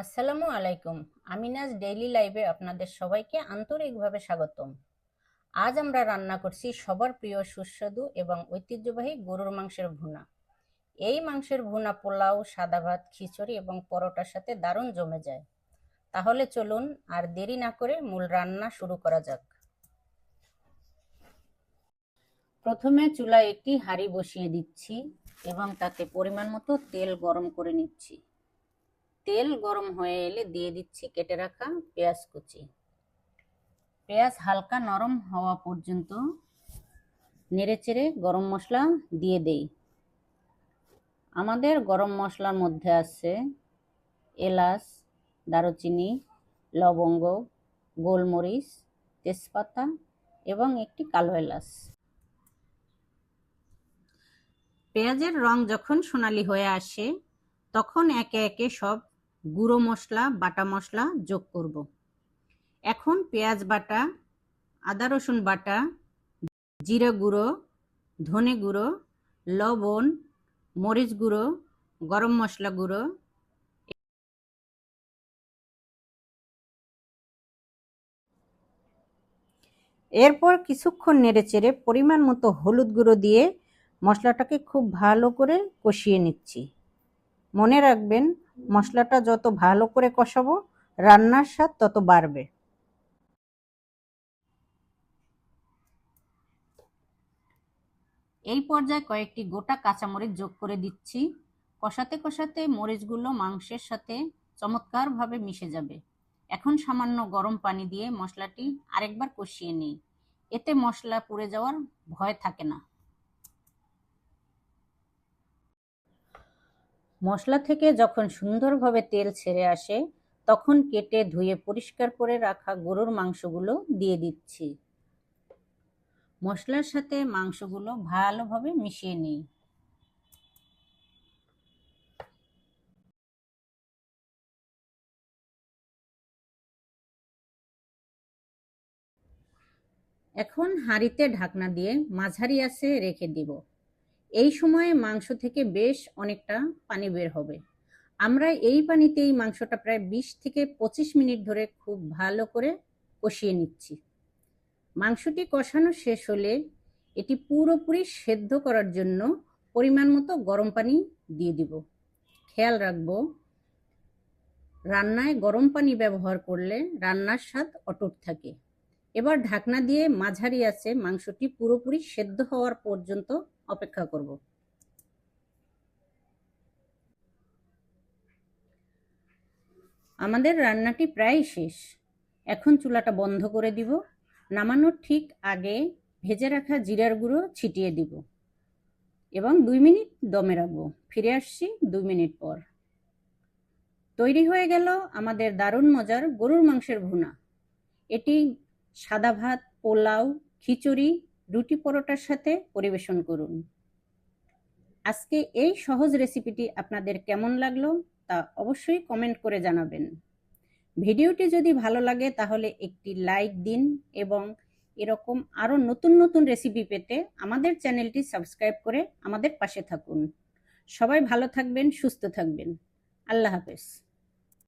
আসসালামু আলাইকুম। আমিনাজ ডেইলি লাইভে আপনাদের সবাইকে আন্তরিকভাবে স্বাগতম। আজ আমরা রান্না করছি সবার প্রিয় সুস্বাদু এবং ঐতিহ্যবাহী গরুর মাংসের ভুনা। এই মাংসের ভুনা পোলাও, সাদা ভাত, খিচুড়ি এবং পরোটার সাথে দারুণ জমে যায়। তাহলে চলুন আর দেরি না করে মূল রান্না শুরু করা যাক। প্রথমে চুলায় একটি হাঁড়ি বসিয়ে দিচ্ছি এবং তাতে পরিমাণ মতো তেল গরম করে নিচ্ছি। তেল গরম হয়ে এলে দিয়ে দিচ্ছি কেটে রাখা পেঁয়াজ কুচি। পেঁয়াজ হালকা নরম হওয়া পর্যন্ত নেড়েচেড়ে গরম মশলা দিয়ে দেই। আমাদের গরম মশলার মধ্যে আছে এলাচ, দারুচিনি, লবঙ্গ, গোলমরিচ, তেজপাতা এবং একটি কালো এলাচ। পেঁয়াজের রং যখন সোনালি হয়ে আসে, তখন একে একে সব গুঁড়ো মশলা, বাটা মশলা যোগ করব। এখন পেঁয়াজ বাটা, আদা রসুন বাটা, জিরা গুঁড়ো, ধনে গুঁড়ো, লবণ, মরিচ গুঁড়ো, গরম মশলা গুঁড়ো, এরপর কিছুক্ষণ নেড়েচেড়ে পরিমাণ মতো হলুদ গুঁড়ো দিয়ে মশলাটাকে খুব ভালো করে কষিয়ে নিচ্ছি। মনে রাখবেন, মশলাটা যত ভালো করে কষাবো, রান্নার স্বাদ তত বাড়বে। এই পর্যায়ে কয়েকটি গোটা কাঁচামরিচ যোগ করে দিচ্ছি। কষাতে কষাতে মরিচগুলো মাংসের সাথে চমৎকারভাবে মিশে যাবে। এখন সামান্য গরম পানি দিয়ে মশলাটি আরেকবার কষিয়ে নিই। এতে মশলা পুড়ে যাওয়ার ভয় থাকে না। মশলা থেকে যখন সুন্দরভাবে তেল ছেড়ে আসে, তখন কেটে ধুয়ে পরিষ্কার করে রাখা গরুর মাংসগুলো দিয়ে দিচ্ছি। মশলার সাথে মাংসগুলো ভালোভাবে মিশিয়ে নিই। এখন হাঁড়িতে ঢাকনা দিয়ে মাঝারি আছে রেখে দিব। এই সময়ে মাংস থেকে বেশ অনেকটা পানি বের হবে। আমরা এই পানিতেই মাংসটা প্রায় বিশ থেকে পঁচিশ মিনিট ধরে খুব ভালো করে কষিয়ে নিচ্ছি। মাংসটি কষানো শেষ হলে এটি পুরোপুরি সেদ্ধ করার জন্য পরিমাণ মতো গরম পানি দিয়ে দিব। খেয়াল রাখব, রান্নায় গরম পানি ব্যবহার করলে রান্নার স্বাদ অটুট থাকে। এবার ঢাকনা দিয়ে মাঝারি আছে মাংসটি পুরোপুরি সেদ্ধ হওয়ার পর্যন্ত অপেক্ষা করব। আমাদের রান্নাটি প্রায় শেষ। এখন চুলাটা বন্ধ করে দিব। নামানোর ঠিক আগে ভেজে রাখা জিরার গুঁড়ো ছিটিয়ে দিব। এবং দুই মিনিট দমে রাখব। ফিরে আসছি দুই মিনিট পর। তৈরি হয়ে গেল আমাদের দারুণ মজার গরুর মাংসের ভুনা। এটি সাদা ভাত, পোলাও, খিচুড়ি, রুটি পরোটার সাথে পরিবেশন করুন। আজকে এই সহজ রেসিপিটি আপনাদের কেমন লাগল তা অবশ্যই কমেন্ট করে জানাবেন। ভিডিওটি যদি ভালো লাগে তাহলে একটি লাইক দিন এবং এরকম আরও নতুন নতুন রেসিপি পেতে আমাদের চ্যানেলটি সাবস্ক্রাইব করে আমাদের পাশে থাকুন। সবাই ভালো থাকবেন, সুস্থ থাকবেন। আল্লাহ হাফেজ।